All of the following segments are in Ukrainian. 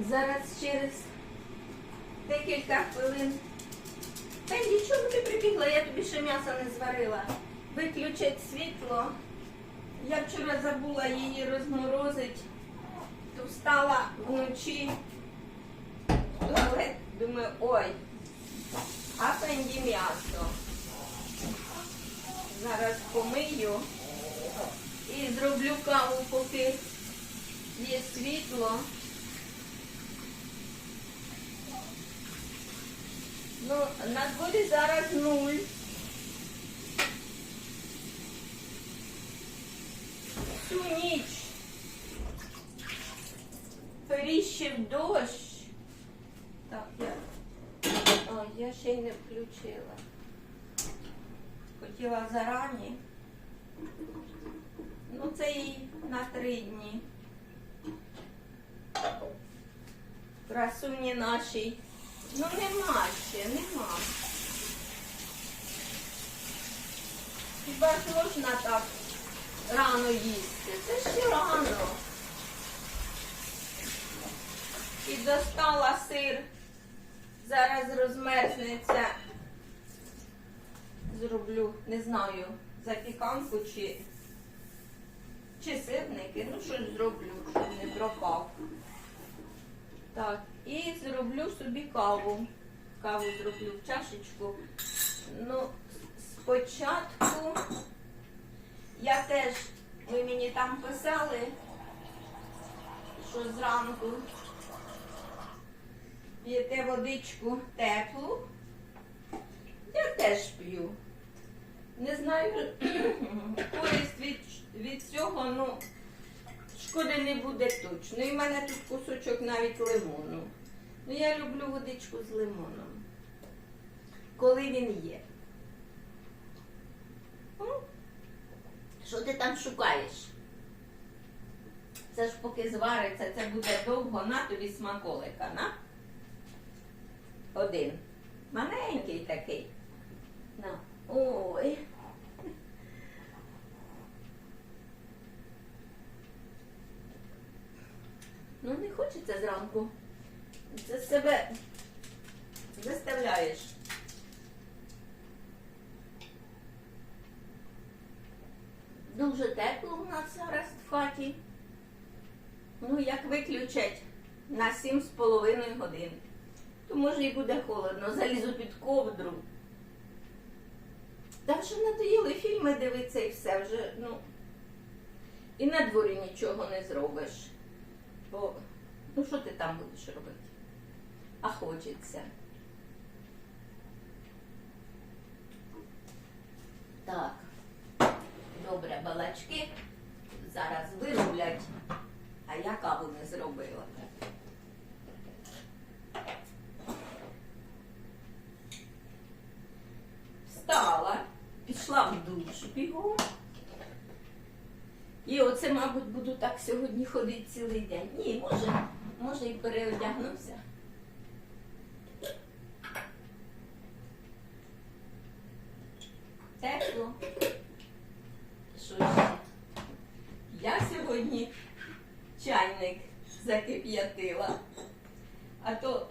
Зараз через декілька хвилин. Та нічого ти прибігла, я тобі ще м'ясо не зварила. Виключить світло. Я вчора забула її розморозити, то встала вночі. в туалет, думаю, ой, а пенді м'ясо. Зараз помию і зроблю каву, поки є світло. Ну, на дворі зараз нуль. Всю ніч періщив дощ. Так, я. О, я ще й не включила. Хотіла зарані. Ну, це і на три дні. Красуні наші. Ну нема ще, нема. Хіба ж можна так рано їсти? Це ще рано. І достала сир. Зараз розмерзнеться. Зроблю, не знаю, запіканку чи, чи сирники. Ну, щось зроблю, щоб не пропав. Так, і зроблю собі каву. Каву зроблю в чашечку. Ну, спочатку я теж, ви мені там писали, що зранку п'єте водичку теплу. Я теж п'ю. Не знаю, користь від, від цього, ну, шкоди не буде точно. І в мене тут кусочок навіть лимону. Ну, я люблю водичку з лимоном. Коли він є. Що ти там шукаєш? Це ж поки звариться, це буде довго на тобі смаколика, на? Один. Маленький такий. На. Ой. Ну, не хочеться зранку. Це себе заставляєш. Дуже тепло у нас зараз в хаті. Ну, як виключать на 7,5 годин, то може і буде холодно, залізу під ковдру. Та вже надоїли фільми дивитися і все вже, ну. І на дворі нічого не зробиш. Бо, ну що ти там будеш робити? А хочеться. Так. Добре, балачки зараз вирублять, а я каву не зробила. Встала, пішла в душ бігом. І оце, мабуть, буду так сьогодні ходити цілий день. Ні, може, може і переодягнуся. Тепло. Що ще? Я сьогодні чайник закип'ятила, а то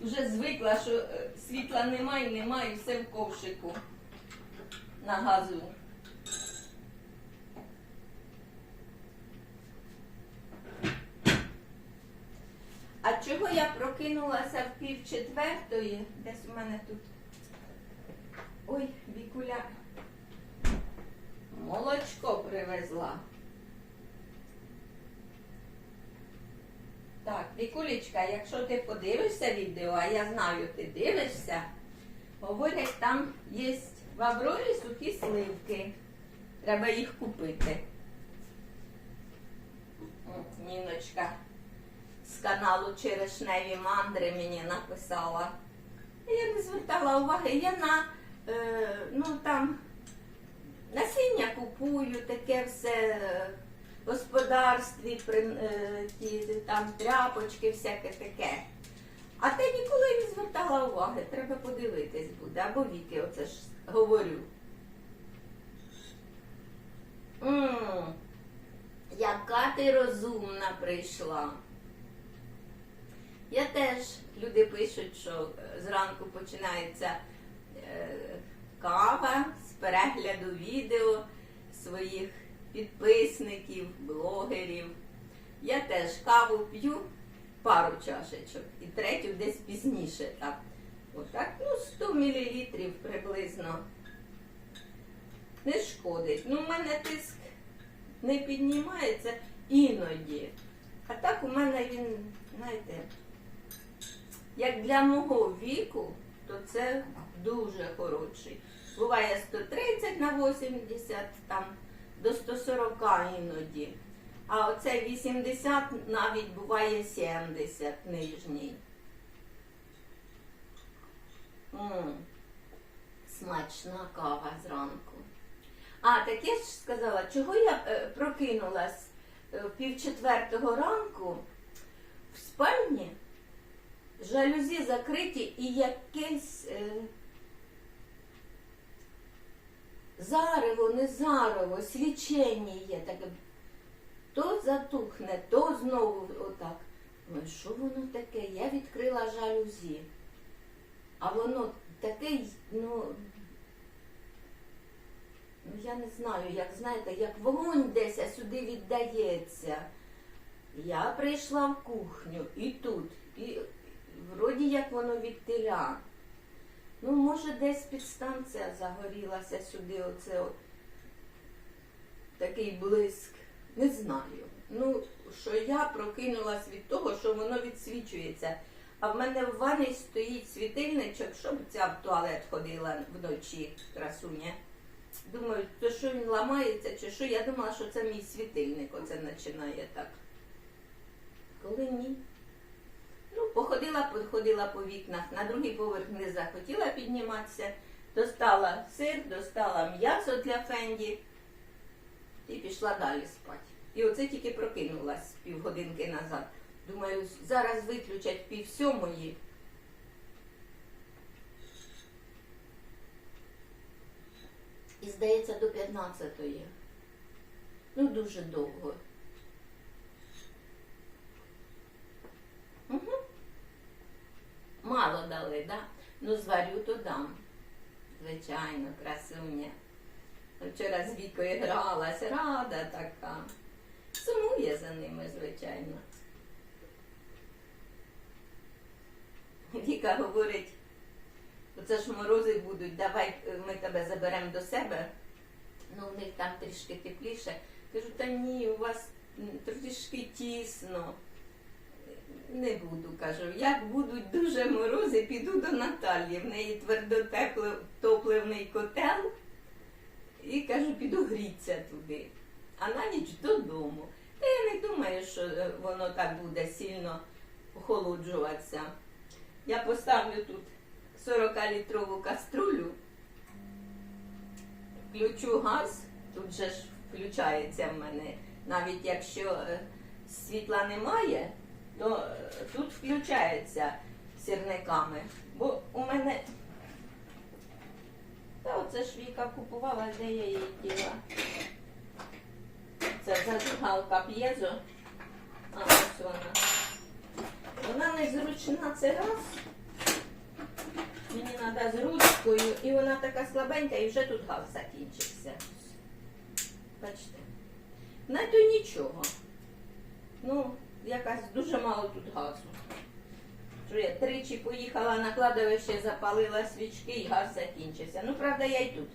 вже звикла, що е, світла немає, немає, все в ковшику на газу. А чого я прокинулася в пів четвертої? Десь у мене тут. Ой, Вікуля молочко привезла. Так, Вікулечка, якщо ти подивишся відео, а я знаю, ти дивишся, говорять, там є в Аврорі сухі сливки. Треба їх купити. От, Ніночка каналу Черешневі мандри мені написала. Я не звертала уваги. Я на е, ну там насіння купую, таке все в господарстві, при, е, ті, там тряпочки, всяке таке. А ти ніколи не звертала уваги, треба подивитись буде. Або віки, оце ж говорю. м яка ти розумна прийшла. Я теж, люди пишуть, що е, зранку починається е, кава з перегляду відео своїх підписників, блогерів. Я теж каву п'ю пару чашечок і третю десь пізніше. Так. Отак, ну, 100 мл приблизно. Не шкодить. Ну, у мене тиск не піднімається іноді. А так у мене він, знаєте, як для мого віку, то це дуже хороший. Буває 130 на 80, там до 140 іноді. А оце 80 навіть буває 70 нижній. М, Смачна кава зранку. А, так я ж сказала, чого я е, прокинулась е, в півчетвертого ранку в спальні, жалюзі закриті і якесь е, зарево, не зарево, свічення є таке. То затухне, то знову отак. Ну, що воно таке? Я відкрила жалюзі. А воно таке, ну, ну я не знаю, як знаєте, як вогонь десь а сюди віддається. Я прийшла в кухню і тут, і вроді як воно від теля. Ну, може, десь підстанція загорілася сюди, оце от, такий блиск. Не знаю. Ну, що я прокинулась від того, що воно відсвічується. А в мене в ванні стоїть світильничок, щоб ця в туалет ходила вночі, красуня. Думаю, то що він ламається, чи що? Я думала, що це мій світильник, оце починає так. Коли ні. Ну, походила, походила по вікнах, на другий поверх не захотіла підніматися, достала сир, достала м'ясо для фенді і пішла далі спати. І оце тільки прокинулась півгодинки назад. Думаю, зараз виключать пів сьомої. І здається до 15-ї. Ну, дуже довго. Мало дали, да? Ну, зварю, то дам. Звичайно, красуня. Вчора з Вікою гралась, рада така. Сумує за ними, звичайно. Віка говорить, оце ж морози будуть, давай е, ми тебе заберемо до себе. Ну, в них там трішки тепліше. Кажу, та ні, у вас трішки тісно. Не буду, кажу. Як будуть дуже морози, піду до Наталі. В неї твердотопливний котел. І кажу, піду гріться туди. А на ніч додому. Та я не думаю, що е, воно так буде сильно охолоджуватися. Я поставлю тут 40-літрову каструлю, включу газ, тут же ж включається в мене. Навіть якщо е, світла немає, то е, тут включається сірниками. Бо у мене. Та оце ж Віка купувала, де я її діла. Це зажигалка п'єзо. А ось вона. Вона незручна, це раз. Мені треба з ручкою, і вона така слабенька, і вже тут газ закінчився. Бачите? На то нічого. Ну, якась дуже мало тут газу. Що тричі поїхала на кладовище, запалила свічки і газ закінчився. Ну, правда, я й тут.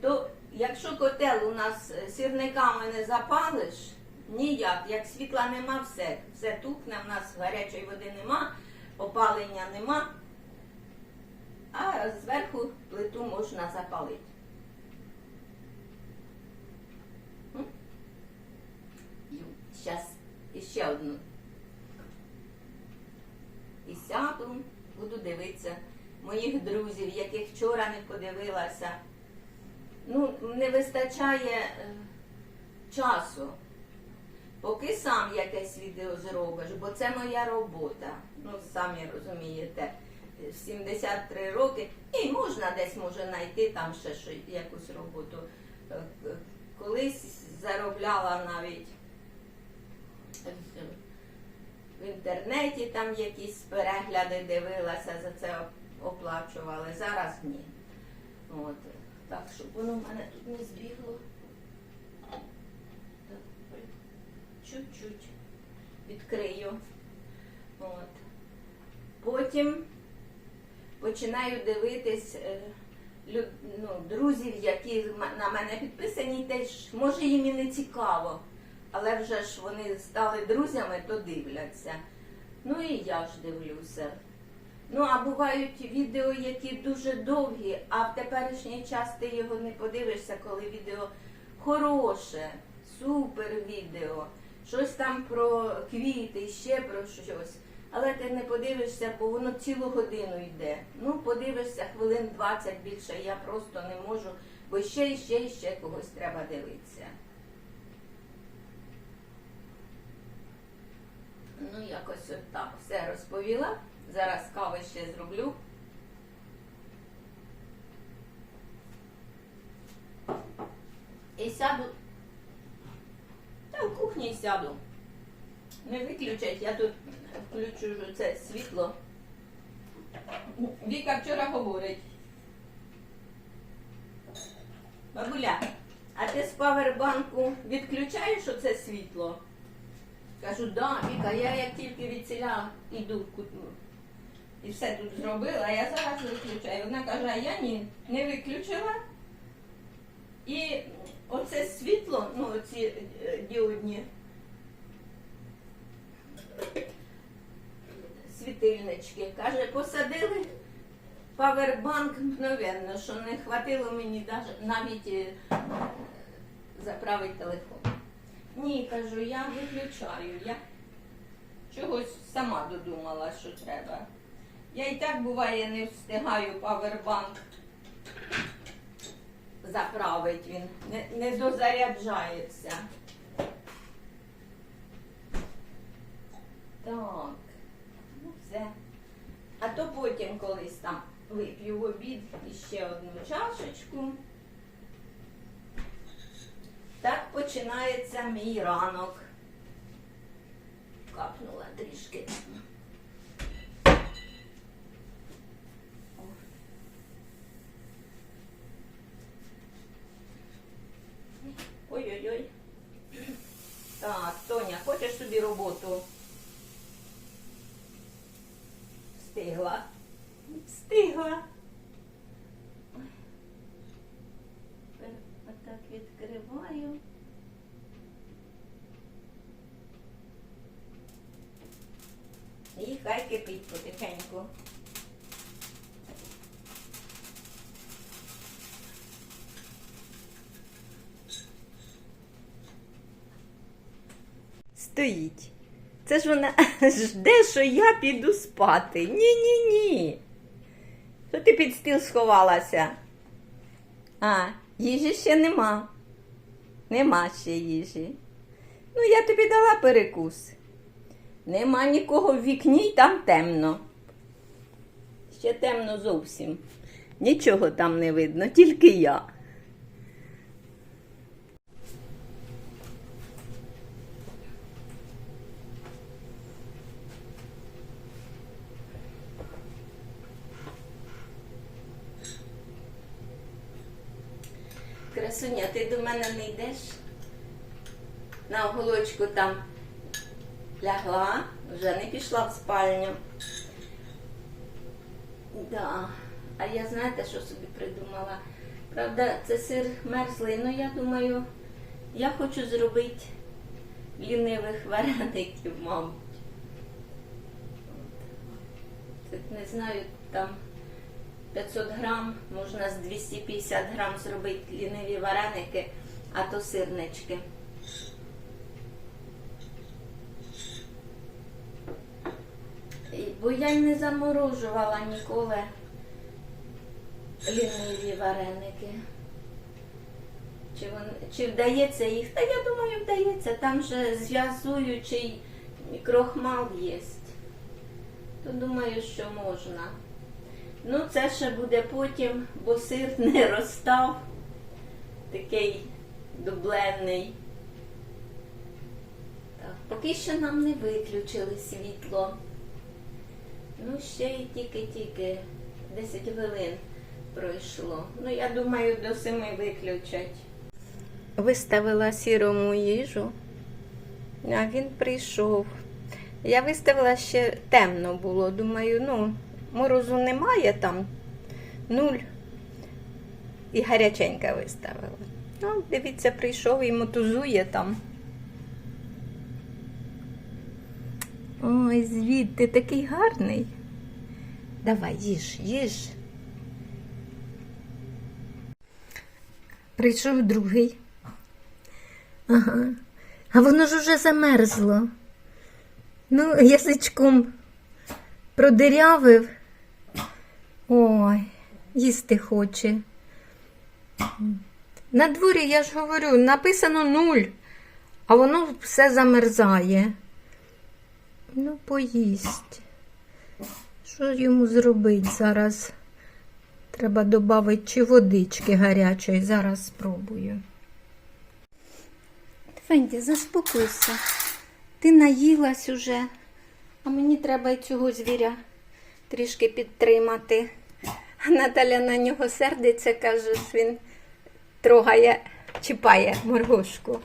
То якщо котел у нас е, сірниками не запалиш, ніяк, як світла нема, все. Все тухне, в нас гарячої води нема, опалення нема, а зверху плиту можна запалити. Зараз іще одну. І сяду, буду дивитися моїх друзів, яких вчора не подивилася. Ну, не вистачає е, часу. Поки сам якесь відео зробиш, бо це моя робота. Ну, самі розумієте, 73 роки. І можна десь може знайти там ще що, якусь роботу. Е, Колись заробляла навіть е, в інтернеті там якісь перегляди дивилася, за це оплачували. Зараз ні. От. Так, щоб воно в мене тут не збігло. Чуть-чуть відкрию. От. Потім починаю дивитись е, лю- ну, друзів, які на мене підписані, теж може їм і не цікаво, але вже ж вони стали друзями, то дивляться. Ну і я ж дивлюся. Ну, а бувають відео, які дуже довгі, а в теперішній час ти його не подивишся, коли відео хороше, супер відео, щось там про квіти, ще про щось. Але ти не подивишся, бо воно цілу годину йде. Ну, подивишся хвилин 20 більше, я просто не можу, бо ще і ще і ще когось треба дивитися. Ну, якось от так все розповіла. Зараз кави ще зроблю. І сяду. Та в кухні сяду. Не виключать, я тут включу це світло. Віка вчора говорить. Бабуля, а ти з павербанку відключаєш оце світло? Кажу, да, Віка, я як тільки від ціля йду в куту. І все тут зробила, а я зараз виключаю. Вона каже, а я ні, не виключила. І оце світло, ну оці е, діодні світильнички. Каже, посадили павербанк мгновенно, що не хватило мені навіть е, заправити телефон. Ні, кажу, я виключаю. Я чогось сама додумала, що треба. Я і так буває не встигаю павербанк заправити, він не, не дозаряджається. Так, ну все. А то потім колись там вип'ю в обід іще одну чашечку. Так починається мій ранок. Капнула трішки. Хочеш собі роботу? Встигла. Встигла. Тепер Отак відкриваю. І хай кипить потихеньку. Стоїть. Це ж вона жде, що я піду спати. Ні-ні-ні. Що ти під стіл сховалася? А, їжі ще нема. Нема ще їжі. Ну, я тобі дала перекус. Нема нікого в вікні, там темно. Ще темно зовсім. Нічого там не видно, тільки я. Красуня, ти до мене не йдеш? На оголочку там лягла, вже не пішла в спальню. Да. А я знаєте, що собі придумала? Правда, це сир мерзлий, ну я думаю, я хочу зробити лінивих вареників, мабуть. Не знаю, там 500 грам, можна з 250 грам зробити ліниві вареники, а то сирнички. Бо я не заморожувала ніколи ліниві вареники. Чи, вон, чи вдається їх? Та я думаю, вдається. Там же зв'язуючий крохмал є. То думаю, що можна. Ну, це ще буде потім, бо сир не розстав. Такий дубленний. Так, поки що нам не виключили світло. Ну, ще й тільки-тільки 10 хвилин пройшло. Ну, я думаю, до 7 виключать. Виставила сірому їжу, а він прийшов. Я виставила ще темно було. Думаю, ну, морозу немає там, нуль. І гаряченька виставила. Ну, дивіться, прийшов і мотузує там. Ой, звід, ти такий гарний. Давай, їж, їж. Прийшов другий. Ага. А воно ж уже замерзло. Ну, язичком продирявив. Ой, їсти хоче. На дворі, я ж говорю, написано нуль, а воно все замерзає. Ну, поїсть. Що йому зробити зараз? Треба додати чи водички гарячої. Зараз спробую. Фенді, заспокойся. Ти наїлась уже, а мені треба й цього звіря трішки підтримати. Наталя на нього сердиться, каже, що він трогає, чіпає моргошку.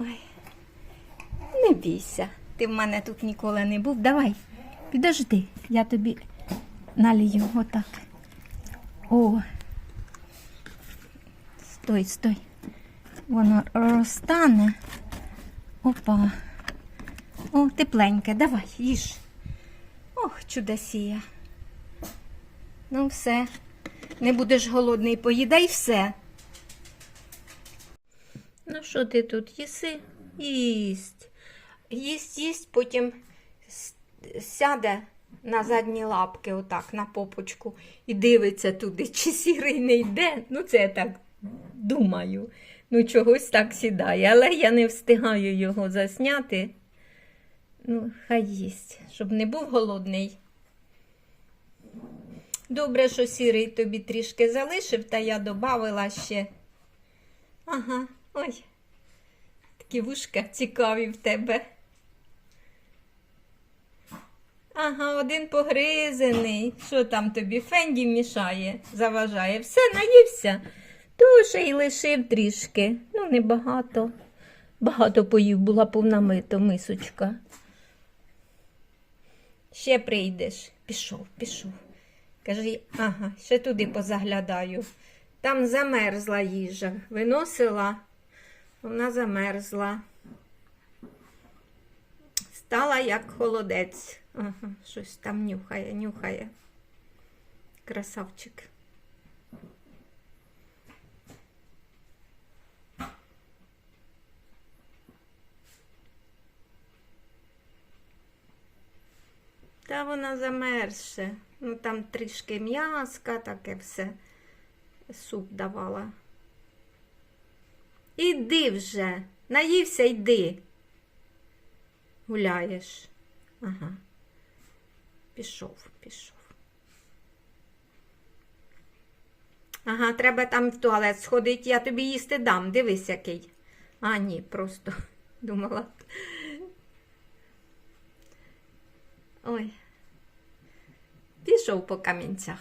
Ой, не бійся, ти в мене тут ніколи не був. Давай, підожди, я тобі налію отак. О. Стой, стой. Воно розтане. Опа. О, тепленьке, давай, їж. Ох, чудосія. Ну, все. Не будеш голодний, поїдай все. Ну, що ти тут їси? Їсть. Їсть, їсть, потім сяде на задні лапки, отак, на попочку, і дивиться туди, чи сірий не йде. Ну, це я так думаю. Ну, чогось так сідає, але я не встигаю його засняти. Ну, хай їсть, щоб не був голодний. Добре, що сірий тобі трішки залишив, та я додавила ще. Ага, ой. Такі вушка цікаві в тебе. Ага, один погризений. Що там тобі? Фенді мішає, заважає. Все, наївся. То ще й лишив трішки. Ну, небагато. Багато поїв, була повна мисочка. Ще прийдеш. Пішов, пішов. Каже, ага, ще туди позаглядаю. Там замерзла їжа. Виносила, вона замерзла. Стала як холодець. Ага, щось там нюхає, нюхає. Красавчик. Та вона замерзше. Ну там трішки м'яска, таке все. Суп давала. Іди вже, наївся, йди. Гуляєш. Ага. Пішов, пішов. Ага, треба там в туалет сходити, я тобі їсти дам. Дивись, який. А, ні, просто думала. Ой. Пішов по камінцях.